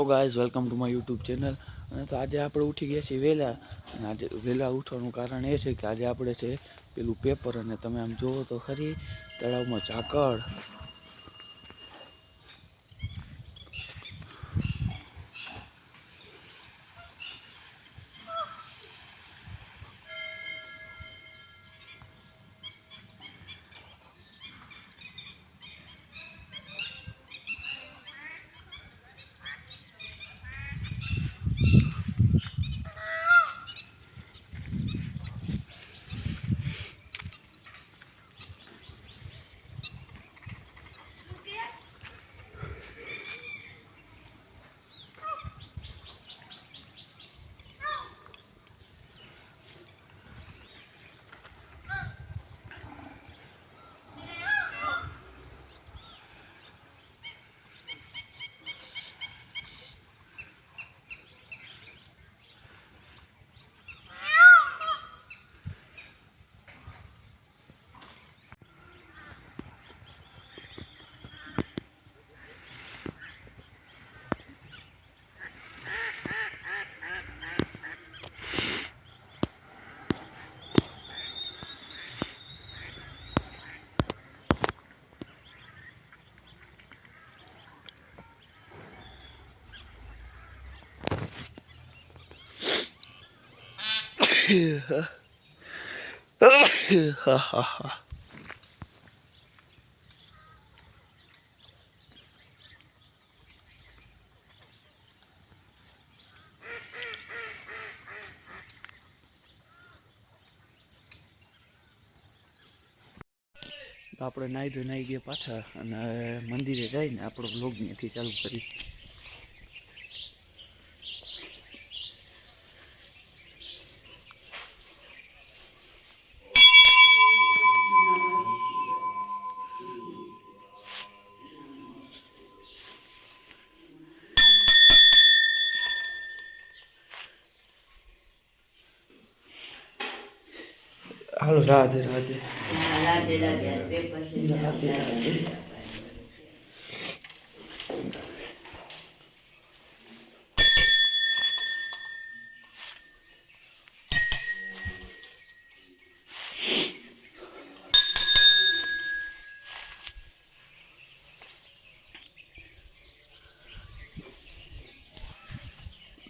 Hello guys welcome to my YouTube channel અને તો આજે આપણે ઉઠી ગયા છીએ વહેલા. અને આજે વહેલા ઉઠવાનું કારણ એ છે કે આજે આપણે છે પેલું પેપર અને તમે આમ જુઓ તો ખરી તળાવમાં ઝાકળ તો આપણે નાહી ધોઈ નાહી ગયા પાછા અને મંદિરે જઈને આપણો બ્લોગ ત્યાંથી ચાલુ કરી. હાલો રાધે રાધે. રાધે રાધે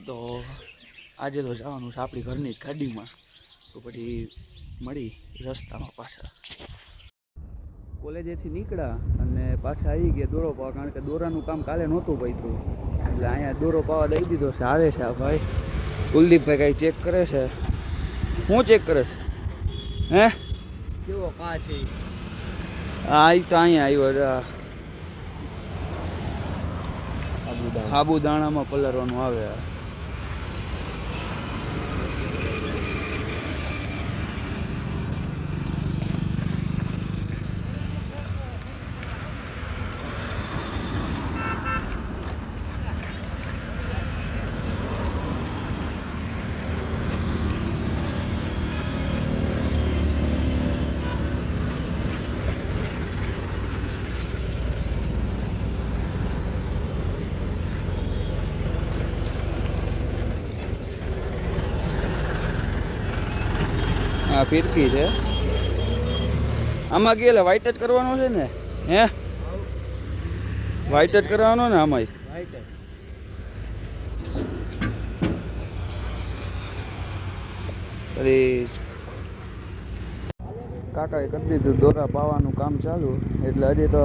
તો આજે તો જવાનું છે આપણી ઘરની જ ગાડીમાં તો પછી મળી રસ્તામાં પાછા. કોલેજેથી નીકળ્યા અને પાછા આવી ગયા દોરો પાવા કારણ કે દોરાનું કામ કાલે નહોતું પૈતું. એટલે અહીંયા દોરો પાવા દઈ દીધો છે આવે છે આ ભાઈ. કુલદીપભાઈ કાંઈ ચેક કરે છે? શું ચેક કરે છે? હે? કેવો કા છે? આ તો અહીંયા આવ્યો સાબુદાણામાં પલરવાનું આવે ફિરકી છે. આમાં ગયેલા વ્હાઈટ જ કરવાનો છે ને? હે? વ્હાઈટ જ કરવાનો ને આમાં પછી કાકાએ કરી દીધું દોરા પાવાનું કામ ચાલુ. એટલે હજી તો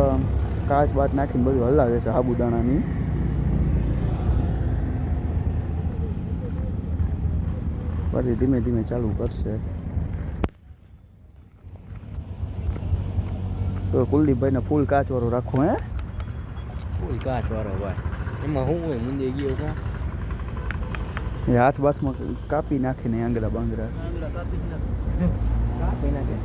કાચ બાચ નાખીને બધું હલાવે છે સાબુદાણાની પછી ધીમે ધીમે ચાલુ કરશે. તો કુલદીપભાઈને ફૂલ કાચવાળો રાખો હે? ફૂલ કાચવાળો ભાઈ એમાં હું હોય મુંજે ગયો કા એ હાથ બાથમાં કાપી નાખીને આંગળા બાંગડા કાપી નાખે.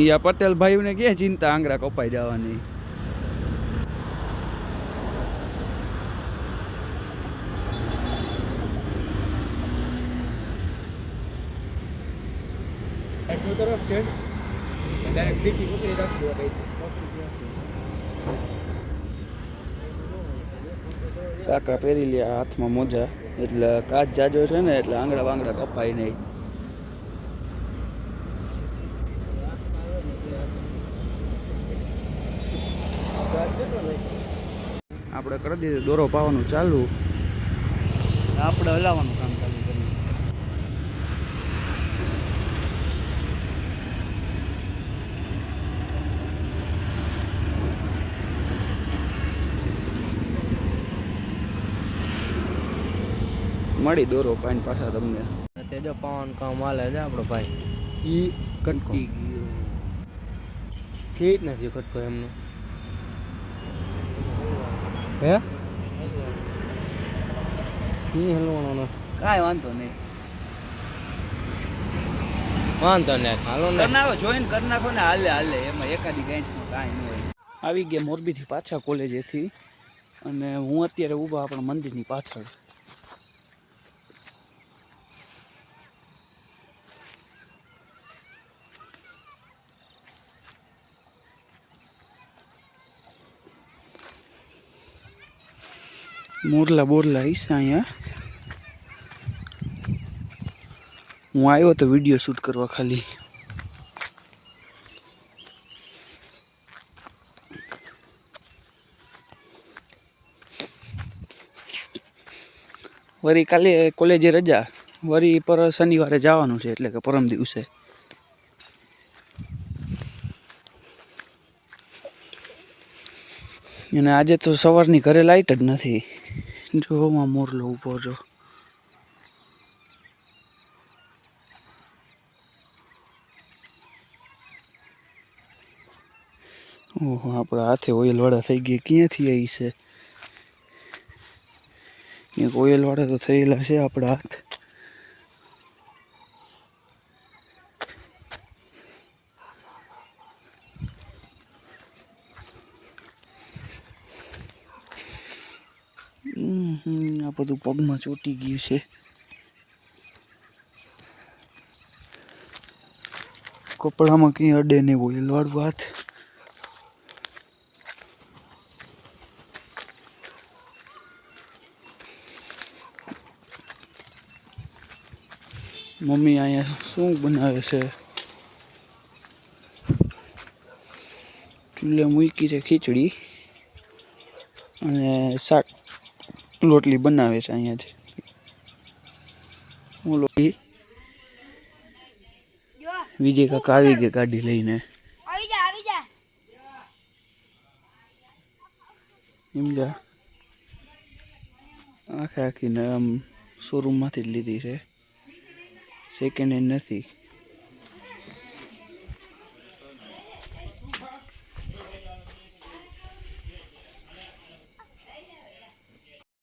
ઈ આ પટેલ ભાઈને ક્યાં ચિંતા આંગળા કપાઈ જવાની? એટલું તરફ છે. ડાયરેક્ટ રાખજો. કાકા પહેરી લે હાથમાં મોજા. એટલે કાચ જાજો છે ને એટલે આંગળા વાંગડા કપાય નહીં. આપણે કરી દીધું દોરો પાવાનું ચાલુ. આપણે હલાવવાનું કામ ચાલુ કર્યું મળી દોરો પાણી પાછા તમને. તે જો પવન કામ હાલે છે આપણો ભાઈ. ઈ કટકી. ગયો. ઠીક નથી કટકો એમનો? હે? ઈ હલવાનો કાંઈ વાંધો નહીં. વાંધો નહીં હાલો ને. કરી જોઈન કરી નાખો ને હાલે હાલે. એમાં એકાદી ગાંઠ કાંઈ ન હોય. આવી ગયા મોરબીથી પાછા કોલેજેથી. અને હું અત્યારે ઊભા આપણા મંદિરની પાછળ. મોરલા બોરલા ઈસા અહીંયા. હું આવ્યો તો વીડિયો શૂટ કરવા ખાલી. વરી કાલે કોલેજે રજા. વરી પર શનિવારે જવાનું છે એટલે કે પરમ દિવસે. અને આજે તો સવારની ઘરે લાઈટ જ નથી. જોવામાં મોરલો ઊભો જો ઓહો આપણા હાથે ઓઇલવાળા થઈ ગયા ક્યાંથી આવી છે ક્યાંક ઓઇલવાળા તો થયેલા છે આપણા હાથ આ બધું પગમાં ચોટી ગયું છે. કપડામાં કંઈ અડે નહીં ઓઇલવાળું હાથ મમ્મી અહીંયા શું બનાવે છે? ચૂલે મૂકી છે ખીચડી અને શાક. રોટલી બનાવે છે અહીંયાથી. હું લોટી વિજય કાકા આવી ગયા ગાડી લઈને. એમ જા. આખે આખી ને આમ શોરૂમમાંથી જ લીધી છે. સેકન્ડ હેન્ડ નથી.